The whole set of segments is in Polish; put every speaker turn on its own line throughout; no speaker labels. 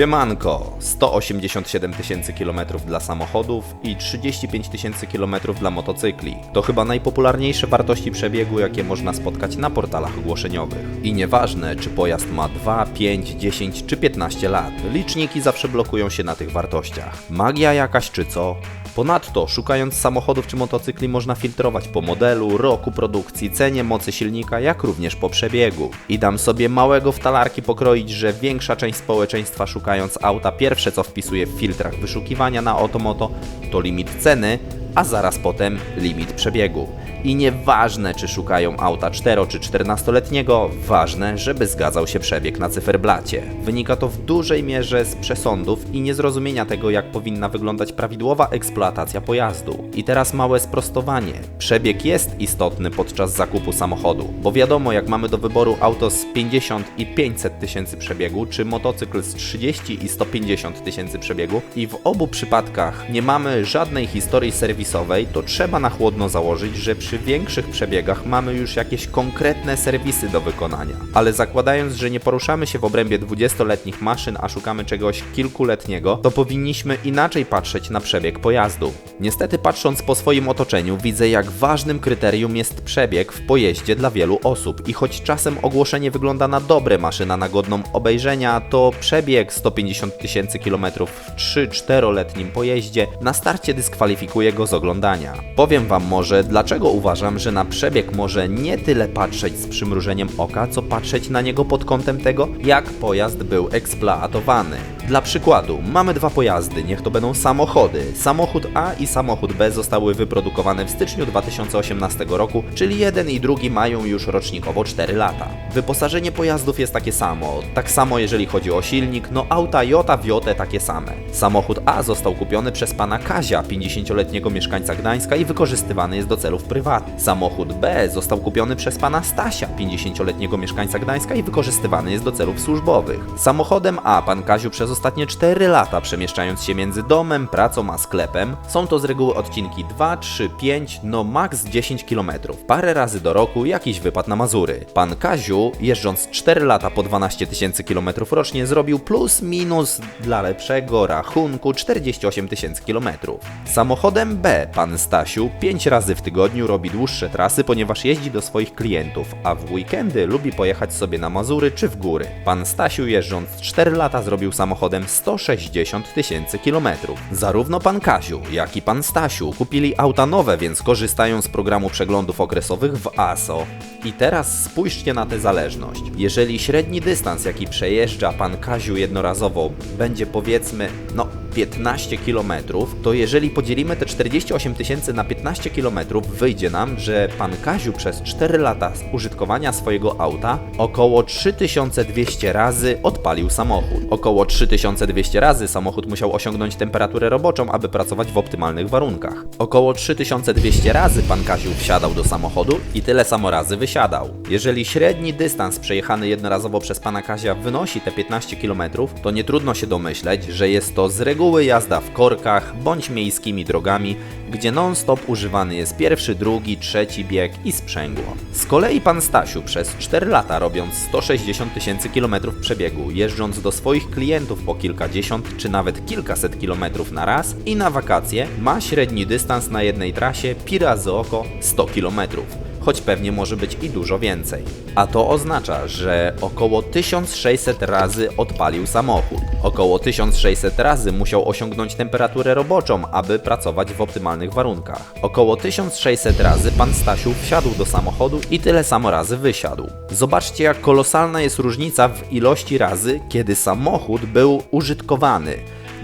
Siemanko! 187 tysięcy kilometrów dla samochodów i 35 tysięcy kilometrów dla motocykli. To chyba najpopularniejsze wartości przebiegu, jakie można spotkać na portalach ogłoszeniowych. I nieważne, czy pojazd ma 2, 5, 10 czy 15 lat, liczniki zawsze blokują się na tych wartościach. Magia jakaś czy co? Ponadto, szukając samochodów czy motocykli, można filtrować po modelu, roku produkcji, cenie mocy silnika, jak również po przebiegu. I dam sobie małego w talarki pokroić, że większa część społeczeństwa szukając auta pierwsze co wpisuje w filtrach wyszukiwania na Otomoto to limit ceny, a zaraz potem limit przebiegu. I nieważne, czy szukają auta 4 czy 14-letniego, ważne, żeby zgadzał się przebieg na cyferblacie. Wynika to w dużej mierze z przesądów i niezrozumienia tego, jak powinna wyglądać prawidłowa eksploatacja pojazdu. I teraz małe sprostowanie. Przebieg jest istotny podczas zakupu samochodu, bo wiadomo, jak mamy do wyboru auto z 50 i 500 tysięcy przebiegu, czy motocykl z 30 i 150 tysięcy przebiegu, i w obu przypadkach nie mamy żadnej historii serwisowej, to trzeba na chłodno założyć, że przy większych przebiegach mamy już jakieś konkretne serwisy do wykonania. Ale zakładając, że nie poruszamy się w obrębie 20-letnich maszyn, a szukamy czegoś kilkuletniego, to powinniśmy inaczej patrzeć na przebieg pojazdu. Niestety patrząc po swoim otoczeniu widzę jak ważnym kryterium jest przebieg w pojeździe dla wielu osób i choć czasem ogłoszenie wygląda na dobre maszyna na godną obejrzenia, to przebieg 150 tysięcy kilometrów w 3-4-letnim pojeździe na starcie dyskwalifikuje go z oglądania. Powiem Wam może, dlaczego uważam, że na przebieg może nie tyle patrzeć z przymrużeniem oka, co patrzeć na niego pod kątem tego, jak pojazd był eksploatowany. Dla przykładu, mamy dwa pojazdy, niech to będą samochody. Samochód A i samochód B zostały wyprodukowane w styczniu 2018 roku, czyli jeden i drugi mają już rocznikowo 4 lata. Wyposażenie pojazdów jest takie samo, tak samo jeżeli chodzi o silnik, no auta Jota Wiotę takie same. Samochód A został kupiony przez pana Kazia, 50-letniego mieszkańca Gdańska i wykorzystywany jest do celów prywatnych. Samochód B został kupiony przez pana Stasia, 50-letniego mieszkańca Gdańska i wykorzystywany jest do celów służbowych. Samochodem A pan Kaziu przez ostatnie 4 lata przemieszczając się między domem, pracą a sklepem. Są to z reguły odcinki 2, 3, 5, no max 10 km. Parę razy do roku jakiś wypad na Mazury. Pan Kaziu, jeżdżąc 4 lata po 12 tysięcy km rocznie, zrobił plus minus dla lepszego rachunku 48 tysięcy km. Samochodem B pan Stasiu 5 razy w tygodniu robi dłuższe trasy, ponieważ jeździ do swoich klientów, a w weekendy lubi pojechać sobie na Mazury czy w góry. Pan Stasiu jeżdżąc 4 lata zrobił samochodem 160 tysięcy kilometrów. Zarówno pan Kaziu, jak i pan Stasiu kupili auta nowe, więc korzystają z programu przeglądów okresowych w ASO. I teraz spójrzcie na tę zależność. Jeżeli średni dystans, jaki przejeżdża pan Kaziu jednorazowo, będzie powiedzmy, no 15 km, to jeżeli podzielimy te 48 tysięcy na 15 km, wyjdzie nam, że pan Kaziu przez 4 lata użytkowania swojego auta około 3200 razy odpalił samochód. Około 3200 razy samochód musiał osiągnąć temperaturę roboczą, aby pracować w optymalnych warunkach. Około 3200 razy pan Kaziu wsiadał do samochodu i tyle samo razy wysiadał. Jeżeli średni dystans przejechany jednorazowo przez pana Kazia wynosi te 15 km, to nie trudno się domyśleć, że jest to z reguły jazda w korkach bądź miejskimi drogami, gdzie non-stop używany jest pierwszy, drugi, trzeci bieg i sprzęgło. Z kolei pan Stasiu przez 4 lata robiąc 160 tysięcy kilometrów przebiegu, jeżdżąc do swoich klientów po kilkadziesiąt czy nawet kilkaset kilometrów na raz i na wakacje ma średni dystans na jednej trasie pi razy oko 100 kilometrów choć pewnie może być i dużo więcej. A to oznacza, że około 1600 razy odpalił samochód. Około 1600 razy musiał osiągnąć temperaturę roboczą, aby pracować w optymalnych warunkach. Około 1600 razy pan Stasiu wsiadł do samochodu i tyle samo razy wysiadł. Zobaczcie, jak kolosalna jest różnica w ilości razy, kiedy samochód był użytkowany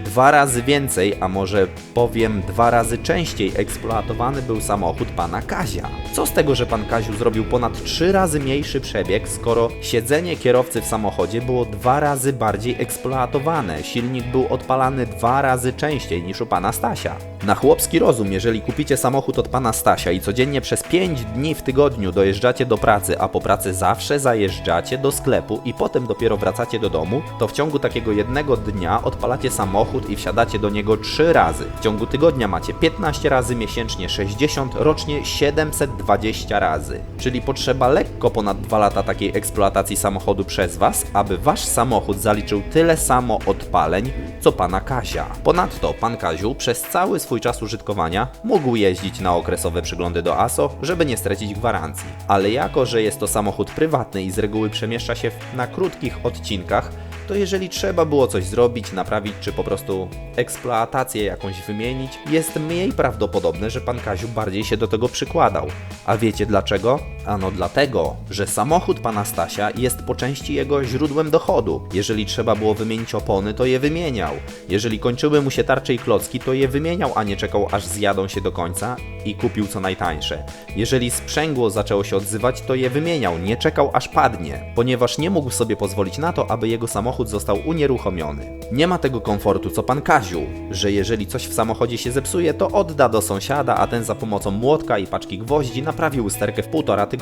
dwa razy więcej, a może powiem dwa razy częściej eksploatowany był samochód pana Kazia. Co z tego, że pan Kaziu zrobił ponad trzy razy mniejszy przebieg, skoro siedzenie kierowcy w samochodzie było dwa razy bardziej eksploatowane, silnik był odpalany dwa razy częściej niż u pana Stasia. Na chłopski rozum, jeżeli kupicie samochód od pana Stasia i codziennie przez 5 dni w tygodniu dojeżdżacie do pracy, a po pracy zawsze zajeżdżacie do sklepu i potem dopiero wracacie do domu, to w ciągu takiego jednego dnia odpalacie samochód samochód i wsiadacie do niego 3 razy. W ciągu tygodnia macie 15 razy, miesięcznie 60, rocznie 720 razy. Czyli potrzeba lekko ponad 2 lata takiej eksploatacji samochodu przez Was, aby Wasz samochód zaliczył tyle samo odpaleń, co Pana Kazia. Ponadto Pan Kaziu przez cały swój czas użytkowania mógł jeździć na okresowe przyglądy do ASO, żeby nie stracić gwarancji. Ale jako, że jest to samochód prywatny i z reguły przemieszcza się na krótkich odcinkach, to jeżeli trzeba było coś zrobić, naprawić, czy po prostu eksploatację jakąś wymienić, jest mniej prawdopodobne, że pan Kaziu bardziej się do tego przykładał. A wiecie dlaczego? Ano dlatego, że samochód pana Stasia jest po części jego źródłem dochodu. Jeżeli trzeba było wymienić opony, to je wymieniał. Jeżeli kończyły mu się tarcze i klocki, to je wymieniał, a nie czekał aż zjadą się do końca i kupił co najtańsze. Jeżeli sprzęgło zaczęło się odzywać, to je wymieniał, nie czekał aż padnie, ponieważ nie mógł sobie pozwolić na to, aby jego samochód został unieruchomiony. Nie ma tego komfortu co pan Kaziu, że jeżeli coś w samochodzie się zepsuje, to odda do sąsiada, a ten za pomocą młotka i paczki gwoździ naprawi usterkę w półtora tygodnia.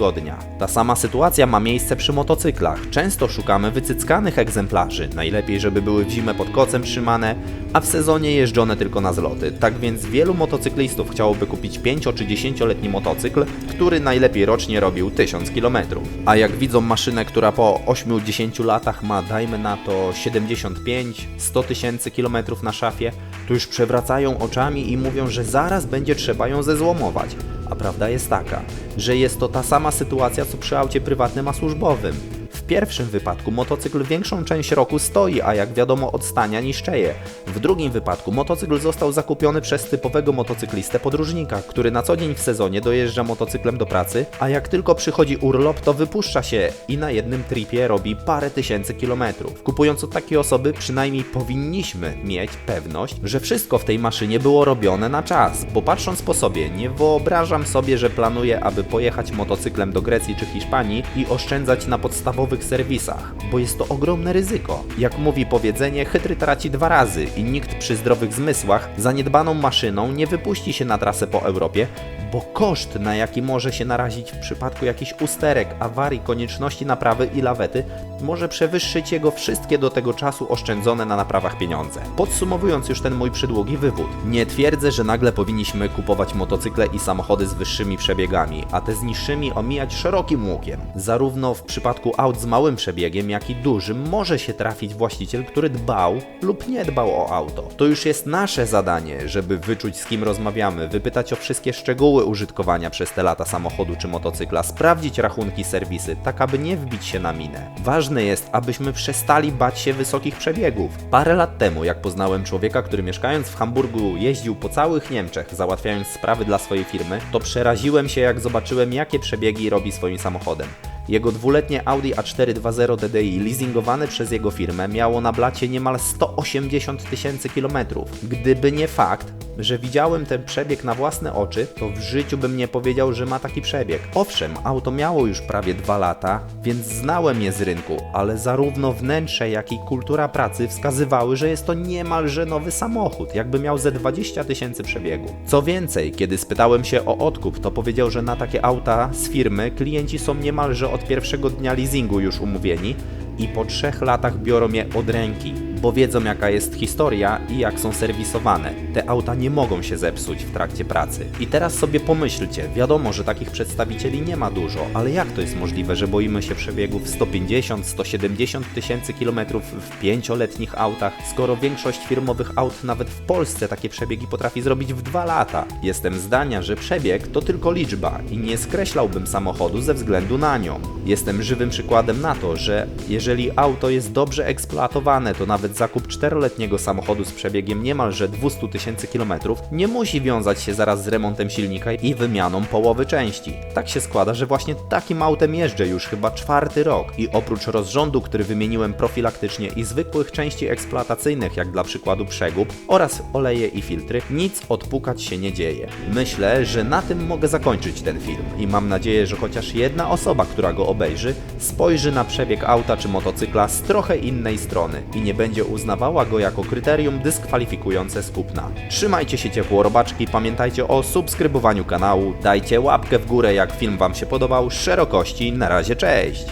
Ta sama sytuacja ma miejsce przy motocyklach. Często szukamy wycyckanych egzemplarzy, najlepiej żeby były w zimę pod kocem trzymane, a w sezonie jeżdżone tylko na zloty. Tak więc wielu motocyklistów chciałoby kupić 5 czy 10-letni motocykl, który najlepiej rocznie robił 1000 km. A jak widzą maszynę, która po 8-10 latach ma, dajmy na to 75-100 tysięcy kilometrów na szafie, to już przewracają oczami i mówią, że zaraz będzie trzeba ją zezłomować. A prawda jest taka, że jest to ta sama sytuacja co przy aucie prywatnym a służbowym. Pierwszym wypadku motocykl większą część roku stoi, a jak wiadomo odstania niszczeje. W drugim wypadku motocykl został zakupiony przez typowego motocyklistę podróżnika, który na co dzień w sezonie dojeżdża motocyklem do pracy, a jak tylko przychodzi urlop, to wypuszcza się i na jednym tripie robi parę tysięcy kilometrów. Kupując od takiej osoby, przynajmniej powinniśmy mieć pewność, że wszystko w tej maszynie było robione na czas, bo patrząc po sobie, nie wyobrażam sobie, że planuję, aby pojechać motocyklem do Grecji czy Hiszpanii i oszczędzać na podstawowych serwisach, bo jest to ogromne ryzyko. Jak mówi powiedzenie, chytry traci dwa razy i nikt przy zdrowych zmysłach zaniedbaną maszyną nie wypuści się na trasę po Europie, bo koszt, na jaki może się narazić w przypadku jakichś usterek, awarii, konieczności naprawy i lawety, może przewyższyć jego wszystkie do tego czasu oszczędzone na naprawach pieniądze. Podsumowując już ten mój przydługi wywód, nie twierdzę, że nagle powinniśmy kupować motocykle i samochody z wyższymi przebiegami, a te z niższymi omijać szerokim łukiem. Zarówno w przypadku aut z małym przebiegiem, jak i dużym może się trafić właściciel, który dbał lub nie dbał o auto. To już jest nasze zadanie, żeby wyczuć z kim rozmawiamy, wypytać o wszystkie szczegóły użytkowania przez te lata samochodu czy motocykla, sprawdzić rachunki serwisy, tak aby nie wbić się na minę. Ważne jest, abyśmy przestali bać się wysokich przebiegów. Parę lat temu, jak poznałem człowieka, który mieszkając w Hamburgu jeździł po całych Niemczech, załatwiając sprawy dla swojej firmy, to przeraziłem się, jak zobaczyłem, jakie przebiegi robi swoim samochodem. Jego dwuletnie Audi A4 2.0 TDI leasingowane przez jego firmę miało na blacie niemal 180 tysięcy kilometrów. Gdyby nie fakt, że widziałem ten przebieg na własne oczy, to w życiu bym nie powiedział, że ma taki przebieg. Owszem, auto miało już prawie dwa lata, więc znałem je z rynku, ale zarówno wnętrze, jak i kultura pracy wskazywały, że jest to niemalże nowy samochód, jakby miał ze 20 tysięcy przebiegu. Co więcej, kiedy spytałem się o odkup, to powiedział, że na takie auta z firmy klienci są niemalże od pierwszego dnia leasingu już umówieni i po trzech latach biorą je od ręki, bo wiedzą jaka jest historia i jak są serwisowane. Te auta nie mogą się zepsuć w trakcie pracy. I teraz sobie pomyślcie, wiadomo, że takich przedstawicieli nie ma dużo, ale jak to jest możliwe, że boimy się przebiegów 150-170 tysięcy kilometrów w pięcioletnich autach, skoro większość firmowych aut nawet w Polsce takie przebiegi potrafi zrobić w dwa lata? Jestem zdania, że przebieg to tylko liczba i nie skreślałbym samochodu ze względu na nią. Jestem żywym przykładem na to, że jeżeli auto jest dobrze eksploatowane, to nawet zakup czteroletniego samochodu z przebiegiem niemalże 200 tysięcy kilometrów nie musi wiązać się zaraz z remontem silnika i wymianą połowy części. Tak się składa, że właśnie takim autem jeżdżę już chyba czwarty rok i oprócz rozrządu, który wymieniłem profilaktycznie i zwykłych części eksploatacyjnych, jak dla przykładu przegub oraz oleje i filtry, nic odpukać się nie dzieje. Myślę, że na tym mogę zakończyć ten film i mam nadzieję, że chociaż jedna osoba, która go obejrzy, spojrzy na przebieg auta czy motocykla z trochę innej strony i nie będzie uznawała go jako kryterium dyskwalifikujące z kupna. Trzymajcie się ciepło robaczki, pamiętajcie o subskrybowaniu kanału, dajcie łapkę w górę jak film Wam się podobał, szerokości, na razie cześć!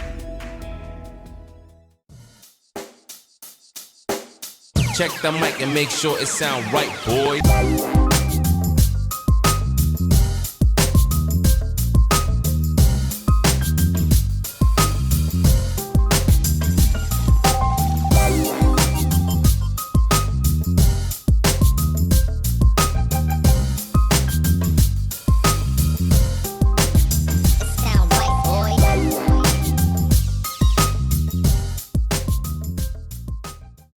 Check the mic and make sure it sound right, boys.